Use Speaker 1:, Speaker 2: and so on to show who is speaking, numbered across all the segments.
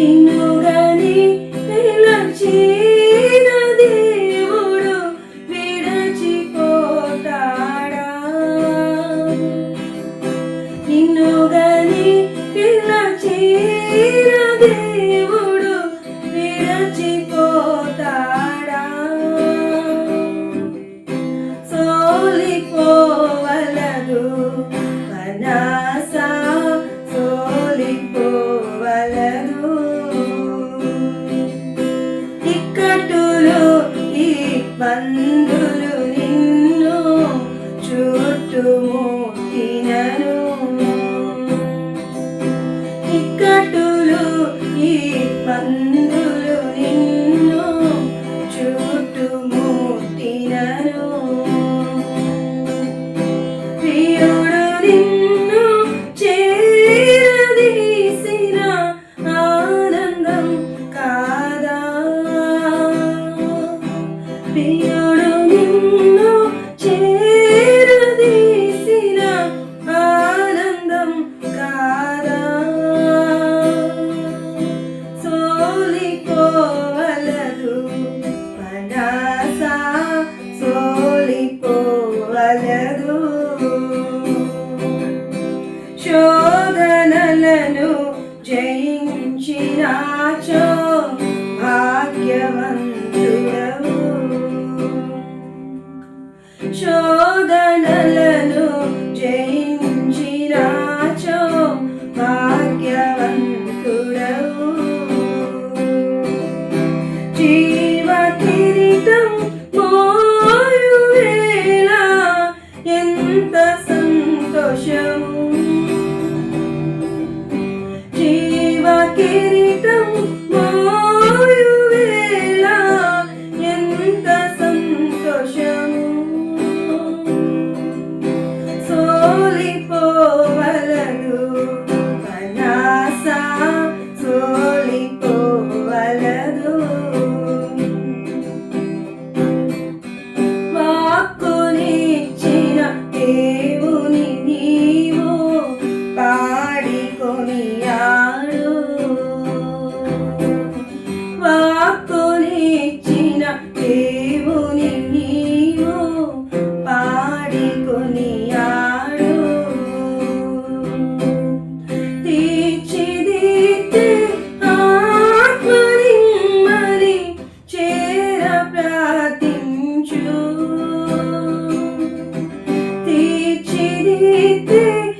Speaker 1: nothing. బంధులు నిన్ను చుట్టూ శోధనలను జయించినాచో భాగ్యవంతుడవు. శోధనలను జయించినాచో భాగ్యవంతుడవు. జీవ కిరీటం మోయువేళ ఎంత సంతోషము.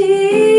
Speaker 1: ti.